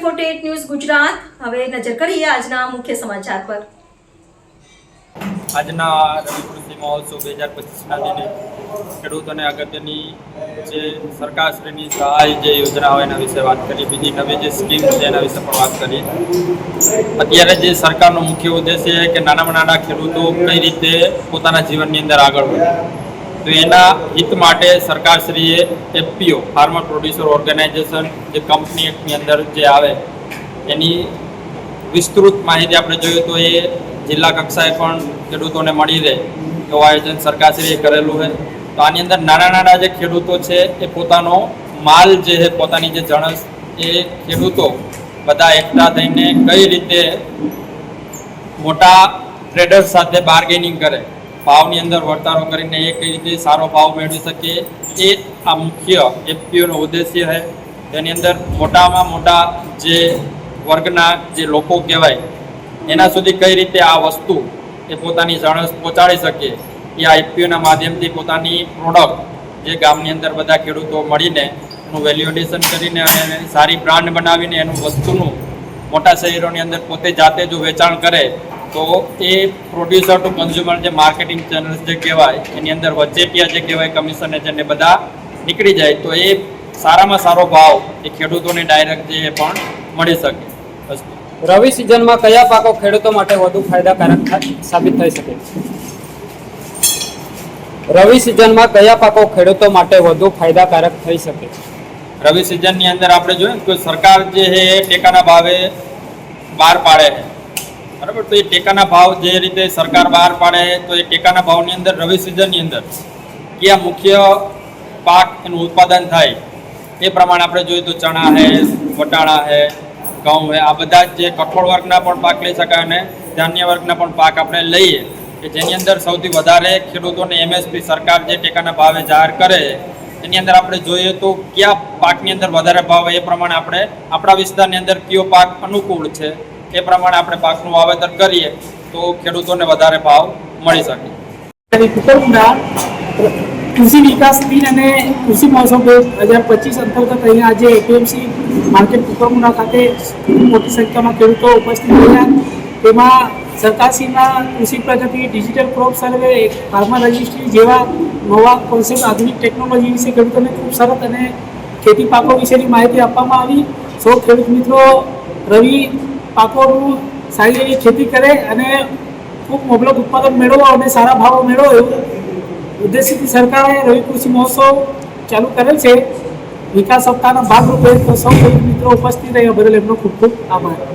Forty news Gujarat. હવે નજર કરીએ આજના મુખ્ય સમાચાર પર. આજના રવિ મહોત્સવ બે હજાર પચીસના દિને ખેડૂતોને અગત્યની જે સરકારશ્રીની સહાય જે યોજના હોય એના વિશે વાત કરી બીજી નવી જે સ્કીમ છે એના વિશે પણ વાત કરી અત્યારે જે સરકારનો મુખ્ય ઉદ્દેશ્ય છે કે નાનામાં નાના ખેડૂતો કઈ રીતે પોતાના જીવનની અંદર આગળ વધે. તો એના હિત માટે સરકારશ્રીએ એફપીઓ ફાર્મર પ્રોડ્યુસર ઓર્ગેનાઇઝેશન જે કંપની એક્ટની અંદર જે આવે, એની વિસ્તૃત માહિતી આપણે જોઈએ તો એ જિલ્લા કક્ષાએ પણ ખેડૂતોને મળી રહે એવું આયોજન સરકારશ્રીએ કરેલું છે. તો આની અંદર નાના નાના જે ખેડૂતો છે, એ પોતાનો માલ જે છે, પોતાની જે જણસ, એ ખેડૂતો બધા એકઠા થઈને કઈ રીતે મોટા ટ્રેડર્સ સાથે બાર્ગેનિંગ કરે ભાવની અંદર વર્તારો કરીને એ કઈ રીતે સારો ભાવ મેળવી શકે એ આ મુખ્ય એફપીઓનો ઉદ્દેશ્ય છે. તેની અંદર મોટામાં મોટા જે વર્ગના જે લોકો કહેવાય, એના સુધી કઈ રીતે આ વસ્તુ એ પોતાની સણસ પહોંચાડી શકે, એ આ એફપીઓના માધ્યમથી પોતાની પ્રોડક્ટ જે ગામની અંદર બધા ખેડૂતો મળીને એનું વેલ્યુએડેશન કરીને અને સારી બ્રાન્ડ બનાવીને એનું વસ્તુનું મોટા શહેરોની અંદર પોતે જાતે જો વેચાણ કરે તો એ પ્રોડ્યુસર ટુ કન્ઝ્યુમર જે માર્કેટિંગ ચેનલ્સ જે કહેવાય એની અંદર વચ્ચેટિયા જે કહેવાય કમિશન એજન્ટ બધા નીકળી જાય તો એ સારામાં સારો ભાવ એ ખેડૂતોને ડાયરેક્ટ જે પણ મળી શકે. રવિ સિઝનમાં કયા પાકો ખેડૂતો માટે વધુ ફાયદાકારક સાબિત થઈ શકે? રવિ સિઝનમાં કયા પાકો ખેડૂતો માટે વધુ ફાયદાકારક થઈ શકે? રવિ સિઝનની અંદર આપણે જોઈએ કે સરકાર જે છે એ ટેકાના ભાવે બહાર પાડે છે. બરાબર? તો એ ટેકાના ભાવ જે રીતે સરકાર બહાર પાડે, તો એ ટેકાના ભાવની અંદર રવિ સિઝનની અંદર કયા મુખ્ય પાક એનું ઉત્પાદન થાય, એ પ્રમાણે આપણે જોઈએ તો ચણા છે વટાણા છે ઘઉં છે આ બધા જે કઠોળ વર્ગના પણ પાક લઈ શકાય અને ધાન્ય વર્ગના પણ પાક આપણે લઈએ, કે જેની અંદર સૌથી વધારે ખેડૂતોને એમએસપી સરકાર જે ટેકાના ભાવે જાહેર કરે, એની અંદર આપણે જોઈએ તો કયા પાકની અંદર વધારે ભાવ એ પ્રમાણે આપણે આપણા વિસ્તારની અંદર કયો પાક અનુકૂળ છે એ પ્રમાણે આપણે પાકનું વાવેતર કરીએ તો ખેડૂતોને વધારે ભાવ મળી શકે. કુકરમુંડા કૃષિ વિકાસ દિન અને કૃષિ મહોત્સવ બે હજાર પચીસ અંતર્ગત અહીંયા આજે એપીએમસી માર્કેટ કુકરમુંડા ખાતે મોટી સંખ્યામાં ખેડૂતો ઉપસ્થિત રહ્યા. તેમાં સરકારશ્રીના કૃષિ પ્રગતિ digital crop survey farmer registry જેવા નવા કોન્સેપ્ટ આધુનિક ટેકનોલોજી વિશે ખેડૂતોને ખૂબ સરસ અને ખેતી પાકો વિશેની માહિતી આપવામાં આવી. સૌ ખેડૂત મિત્રો, રવિ પાકોનું સારી એવી ખેતી કરે અને ખૂબ મબલક ઉત્પાદન મેળવો અને સારા ભાવો મેળવો એવું ઉદ્દેશથી સરકારે રવિ કૃષિ મહોત્સવ ચાલુ કરેલ છે. વિકાસ સપ્તાહના ભાગરૂપે તો સૌ મિત્રો ઉપસ્થિત રહ્યા બદલ એમનો ખૂબ ખૂબ આભાર.